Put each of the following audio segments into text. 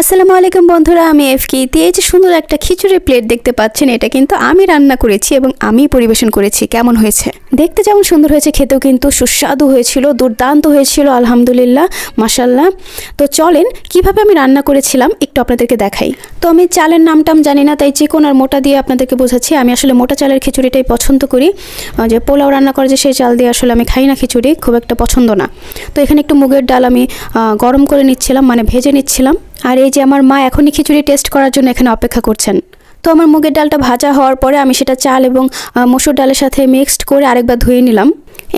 আসসালামু আলাইকুম বন্ধুরা, আমি এফকে। এই যে সুন্দর একটা খিচুড়ি প্লেট দেখতে পাচ্ছেন, এটা কিন্তু আমি রান্না করেছি এবং আমি পরিবেশন করেছি। কেমন হয়েছে? দেখতে যেমন সুন্দর হয়েছে, খেতেও কিন্তু সুস্বাদু হয়েছিল, দুর্দান্ত হয়েছিল, আলহামদুলিল্লাহ মাসাল্লাহ তো চলেন, কীভাবে আমি রান্না করেছিলাম একটু আপনাদেরকে দেখাই। তো আমি চালের নামটাম জানি না, তাই চিকন আর মোটা দিয়ে আপনাদেরকে বোঝাচ্ছি। আমি আসলে মোটা চালের খিচুড়িটাই পছন্দ করি। যে পোলাও রান্না করে যে সেই চাল দিয়ে আসলে আমি খাই না খিচুড়ি, খুব একটা পছন্দ না। তো এখানে একটু মুগের ডাল আমি গরম করে নিচ্ছিলাম মানে ভেজে নিচ্ছিলাম। আর এই যে আমার মা এখনই খিচুড়ি টেস্ট করার জন্য এখানে অপেক্ষা করছেন। তো আমার মুগের ডালটা ভাজা হওয়ার পরে আমি সেটা চাল এবং মসুর ডালের সাথে মিক্সড করে আরেকবার ধুয়ে নিলাম।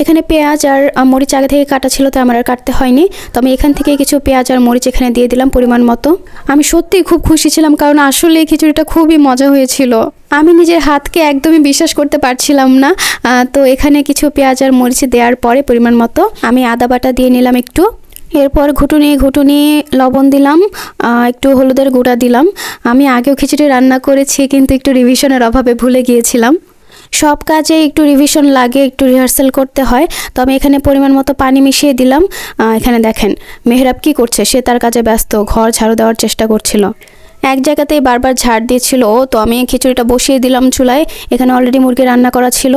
এখানে পেঁয়াজ আর মরিচ আগে থেকে কাটা ছিল, তো আমার আর কাটতে হয়নি। তো আমি এখান থেকে কিছু পেঁয়াজ আর মরিচ এখানে দিয়ে দিলাম পরিমাণ মতো। আমি সত্যিই খুব খুশি ছিলাম, কারণ আসলে এই খিচুড়িটা খুবই মজা হয়েছিল। আমি নিজের হাতকে একদমই বিশ্বাস করতে পারছিলাম না। তো এখানে কিছু পেঁয়াজ আর মরিচ দেওয়ার পরে পরিমাণ মতো আমি আদা বাটা দিয়ে নিলাম একটু। এরপর ঘুটুনি ঘুটুনি, লবণ দিলাম একটু হলুদের গুঁড়া দিলাম। আমি আগেও খিচুড়ি রান্না করেছি, কিন্তু একটু রিভিশনের অভাবে ভুলে গিয়েছিলাম। সব কাজে একটু রিভিশন লাগে, একটু রিহার্সাল করতে হয়, তো আমি এখানে পরিমাণ মতো পানি মিশিয়ে দিলাম। এখানে দেখেন, মেহরাব কি করছে? সে তার কাজে ব্যস্ত, ঘর ঝাড়ু দেওয়ার চেষ্টা করছিল। এক জায়গাতেই বারবার ঝাড় দিয়েছিল তো আমি খিচুড়িটা বসিয়ে দিলাম চুলায়। এখানে অলরেডি মুরগি রান্না করা ছিল।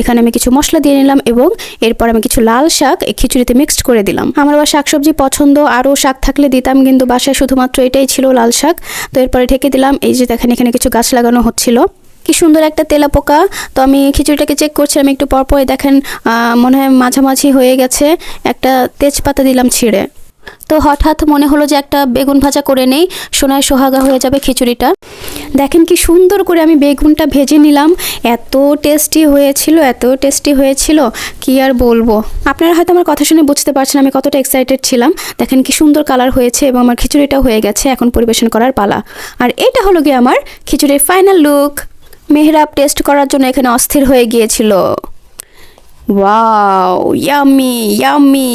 এখানে আমি কিছু মশলা দিয়ে নিলাম এবং এরপর আমি কিছু লাল শাক এই খিচুড়িতে মিক্সড করে দিলাম। আমার আবার শাকসবজি পছন্দ, আরও শাক থাকলে দিতাম, কিন্তু বাসায় শুধুমাত্র এটাই ছিল লাল শাক। তো এরপরে ঢেকে দিলাম, এই যে দেখেন এখানে কিছু গাছ লাগানো হচ্ছিল। কি সুন্দর একটা তেলা পোকা তো আমি খিচুড়িটাকে চেক করছিলাম, একটু পরপরই দেখেন মনে হয় মাঝামাঝি হয়ে গেছে। একটা তেজপাতা দিলাম ছিঁড়ে। তো হঠাৎ মনে হলো যে একটা বেগুন ভাজা করে নেই, সোনায় সোহাগা হয়ে যাবে খিচুড়িটা। দেখেন কি সুন্দর করে আমি বেগুনটা ভেজে নিলাম। এত টেস্টি হয়েছিল, এত টেস্টি হয়েছিল, কি আর বলব। আপনারা হয়তো আমার কথা শুনে বুঝতে পারছেন আমি কতটা এক্সাইটেড ছিলাম। দেখেন কি সুন্দর কালার হয়েছে এবং আমার খিচুড়িটাও হয়ে গেছে, এখন পরিবেশন করার পালা। আর এটা হলো গিয়ে আমার খিচুড়ির ফাইনাল লুক মেহরাব টেস্ট করার জন্য এখানে অস্থির হয়ে গিয়েছিল। ওয়াও ইয়ামি ইয়ামি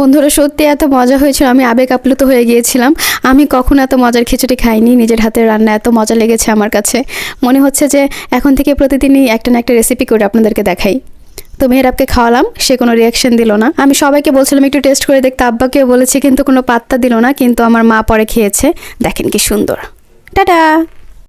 বন্ধুরা, সত্যি এত মজা হয়েছিল। আমি আবেগ আপ্লুত হয়ে গিয়েছিলাম। আমি কখনো এত মজার খিচুড়ি খাইনি। নিজের হাতের রান্না এত মজা লেগেছে আমার কাছে। মনে হচ্ছে যে এখন থেকে প্রতিদিনই একটা না একটা রেসিপি করে আপনাদেরকে দেখাই। তো মেহরাবকে খাওয়ালাম, সে কোনো রিয়াকশন দিল না। আমি সবাইকে বলছিলাম একটু টেস্ট করে দেখতে। আব্বাকেও বলেছি কিন্তু কোনো পাত্তা দিল না, কিন্তু আমার মা পরে খেয়েছে। দেখেন কি সুন্দর। টাটা!